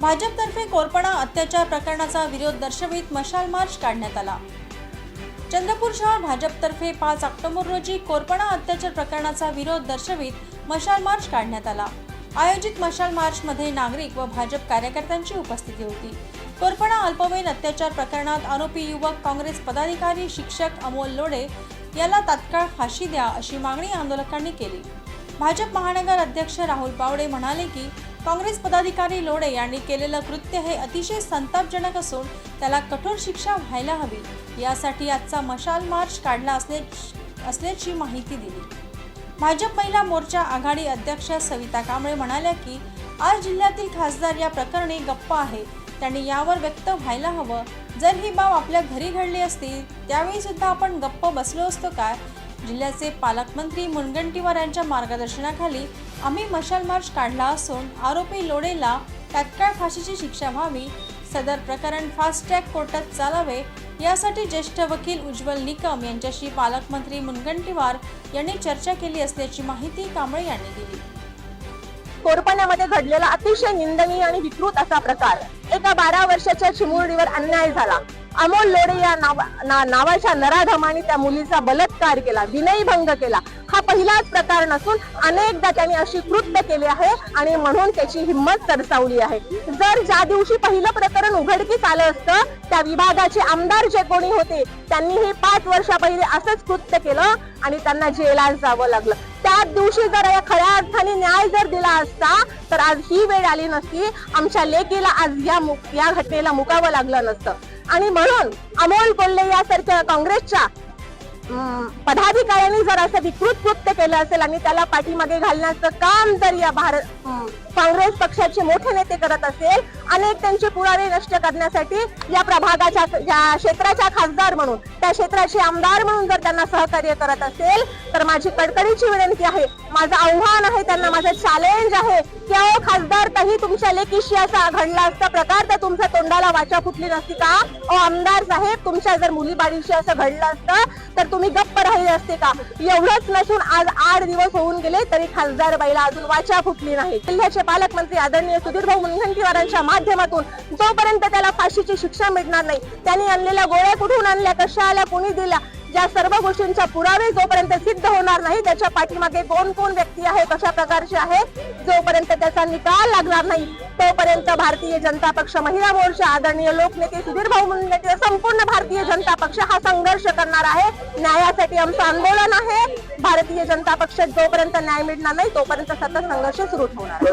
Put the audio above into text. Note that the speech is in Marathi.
भाजपतर्फे कोरपणा अत्याचार प्रकरणाचा विरोध दर्शवित मशाल मार्च काढण्यात आला. चंद्रपूर शहर भाजपतर्फे पाच ऑक्टोबर रोजी कोरपणा अत्याचार प्रकरणाचा विरोध दर्शवित मशाल मार्च काढण्यात आला. आयोजित मशाल मार्चमध्ये नागरिक व भाजप कार्यकर्त्यांची उपस्थिती होती. कोरपणा अल्पवयीन अत्याचार प्रकरणात आरोपी युवक काँग्रेस पदाधिकारी शिक्षक अमोल लोडे याला तात्काळ फाशी द्या अशी मागणी आंदोलकांनी केली. भाजप महानगर अध्यक्ष राहुल पावडे म्हणाले की काँग्रेस पदाधिकारी लोडे यांनी केलेलं कृत्य हे अतिशय संतापजनक असून त्याला कठोर शिक्षा व्हायला हवी. यासाठी आजचा मशाल मार्च काढला असल्या असल्याची माहिती दिली. भाजप महिला मोर्चा आघाडी अध्यक्ष सविता कांबळे म्हणाल्या की आज जिल्ह्यातील खासदार या प्रकरणी गप्प आहे. त्यांनी यावर व्यक्त व्हायला हवं. जर ही बाब आपल्या घरी घडली असती त्यावेळी सुद्धा आपण गप्प बसलो असतो काय जिल्ह्याचे पालकमंत्री मुनगंटीवार यांच्या मार्गदर्शनाखाली आम्ही मशाल मार्च काढला असून आरोपी लोडेला तात्काळ फाशीची शिक्षा व्हावी सदर प्रकरण फास्ट ट्रॅक कोर्टात चालावे यासाठी ज्येष्ठ वकील उज्ज्वल निकम यांच्याशी पालकमंत्री मुनगंटीवार यांनी चर्चा केली असल्याची माहिती कांबळे यांनी दिली. कोरपण्यामध्ये घडलेला अतिशय निंदनीय आणि विकृत असा प्रकार. एका बारा वर्षाच्या चिमुरडीवर अन्याय झाला. अमोल लोडे या नावा ना, नावाच्या नराधमाने त्या मुलीचा बलात्कार केला विनयभंग केला. हा पहिलाच प्रकार नसून अनेकदा त्यांनी अशी कृत्य केली आहे आणि म्हणून त्याची हिंमत सरसावली आहे. जर ज्या दिवशी पहिलं प्रकरण उघडकीस आलं असतं त्या विभागाचे आमदार जे कोणी होते त्यांनी हे पाच वर्षा पहिले असंच कृत्य केलं आणि त्यांना जेलात जावं लागलं. त्याच दिवशी जर या खऱ्या अर्थाने न्याय जर दिला असता तर आज ही वेळ आली नसती. आमच्या लेकीला आज या या घटनेला मुकावं लागलं नसतं. आणि म्हणून अमोल कोल्हे यासारख्या काँग्रेसच्या पदाधिकाऱ्यांनी जर असं विकृत कृत्य केलं असेल आणि त्याला पाठीमागे घालण्याचं काम जर या भारत काँग्रेस पक्षाचे मोठे नेते करत असेल अनेक त्यांचे पुरावे नष्ट करण्यासाठी या प्रभागाच्या या क्षेत्राच्या खासदार म्हणून त्या क्षेत्राचे आमदार म्हणून जर त्यांना सहकार्य करत असेल तर माझी कडकडीची विनंती आहे. माझं आव्हान आहे त्यांना माझं चॅलेंज आहे. की अहो खासदार काही तुमच्या लेकीशी असा घडला असता प्रकार तर तुमच्या तोंडाला वाचा फुटली नसती का? ओ आमदार साहेब तुमच्या जर मुली बाळीशी असं घडलं असतं तर तुम्ही गप्प राहिले असते का? एवढंच नसून आज आठ दिवस होऊन गेले तरी खासदार बाईला अजून वाचा फुटली नाही. जिल्ह्याचे पालकमंत्री आदरणीय सुधीर भाऊ मुनगंटीवारांच्या माध्यमातून जोपर्यंत त्याला फाशीची शिक्षा मिळणार नाही त्यांनी आणलेल्या गोळ्या कुठून आणल्या कशा आल्या कोणी दिल्या? त्या सर्व गोष्टींच्या पुरावे जोपर्यंत सिद्ध होणार नाही त्याच्या पाठीमागे कोण कोण व्यक्ती आहे कशा प्रकारची आहे जोपर्यंत त्याचा निकाल लागणार नाही तोपर्यंत भारतीय जनता पक्ष महिला मोर्चा आदरणीय लोकनेते सुधीर भाऊ मुनगंटीवार संपूर्ण भारतीय जनता पक्ष हा संघर्ष करणार आहे. न्यायासाठी आमचं आंदोलन आहे. भारतीय जनता पक्ष जोपर्यंत न्याय मिळणार नाही तोपर्यंत सतत संघर्ष सुरू ठेवणार आहे.